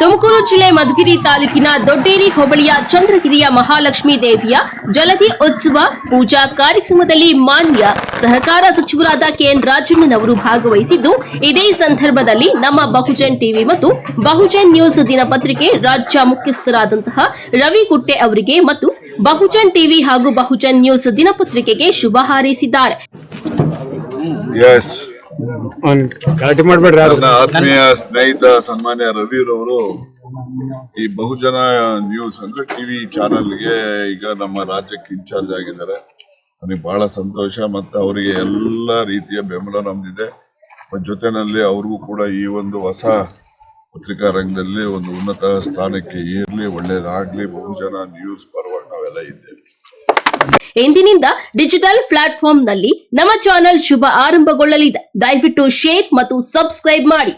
ತುಮಕೂರು ಜಿಲ್ಲೆ ಮಧುಗಿರಿ ತಾಲೂಕಿನ ದೊಡ್ಡೇರಿ ಹೋಬಳಿಯ ಚಂದ್ರಗಿರಿಯ ಮಹಾಲಕ್ಷ್ಮೀ ದೇವಿಯ ಜಲಧಿ ಉತ್ಸವ ಪೂಜಾ ಕಾರ್ಯಕ್ರಮದಲ್ಲಿ ಮಾನ್ಯ ಸಹಕಾರ ಸಚಿವರಾದ ಕೆಎನ್ ರಾಜಣ್ಣನವರು ಭಾಗವಹಿಸಿದ್ದು, ಇದೇ ಸಂದರ್ಭದಲ್ಲಿ ನಮ್ಮ ಬಹುಜನ್ ಟಿವಿ ಮತ್ತು ಬಹುಜನ್ ನ್ಯೂಸ್ ದಿನಪತ್ರಿಕೆ ರಾಜ್ಯ ಮುಖ್ಯಸ್ಥರಾದಂತಹ ರವಿ ಕುಟ್ಟೆ ಅವರಿಗೆ ಮತ್ತು ಬಹುಜನ್ ಟಿವಿ ಹಾಗೂ ಬಹುಜನ್ ನ್ಯೂಸ್ ದಿನಪತ್ರಿಕೆಗೆ ಶುಭ ಹಾರೈಸಿದ್ದಾರೆ. ಗಲಾಟೆ ಮಾಡಬೇಡ್ರಿ ನನ್ನ ಆತ್ಮೀಯ ಸ್ನೇಹಿತ ಸನ್ಮಾನ್ಯ ರವಿರವರು, ಈ ಬಹುಜನ ನ್ಯೂಸ್ ಅಂದ್ರೆ ಟಿವಿ ಚಾನೆಲ್ಗೆ ಈಗ ನಮ್ಮ ರಾಜ್ಯಕ್ಕೆ ಇನ್ಚಾರ್ಜ್ ಆಗಿದ್ದಾರೆ. ನನಗೆ ಬಹಳ ಸಂತೋಷ ಮತ್ತು ಅವರಿಗೆ ಎಲ್ಲ ರೀತಿಯ ಬೆಂಬಲ ನಮ್ದಿದೆ. ಜೊತೆನಲ್ಲಿ ಅವ್ರಿಗೂ ಕೂಡ ಈ ಒಂದು ಹೊಸ ಪತ್ರಿಕಾ ರಂಗದಲ್ಲಿ ಒಂದು ಉನ್ನತ ಸ್ಥಾನಕ್ಕೆ ಏರ್ಲಿ, ಒಳ್ಳೇದಾಗ್ಲಿ, ಬಹುಜನ ನ್ಯೂಸ್ ಪರವಾಗಿ ನಾವೆಲ್ಲ ಇದ್ದೇವೆ. ಇಂದಿನಿಂದ ಡಿಜಿಟಲ್ ಪ್ಲಾಟ್ಫಾರ್ಮ್ನಲ್ಲಿ ನಮ್ಮ ಚಾನೆಲ್ ಶುಭ ಆರಂಭಗೊಳ್ಳಲಿದೆ. ದಯವಿಟ್ಟು ಶೇರ್ ಮತ್ತು ಸಬ್ಸ್ಕ್ರೈಬ್ ಮಾಡಿ.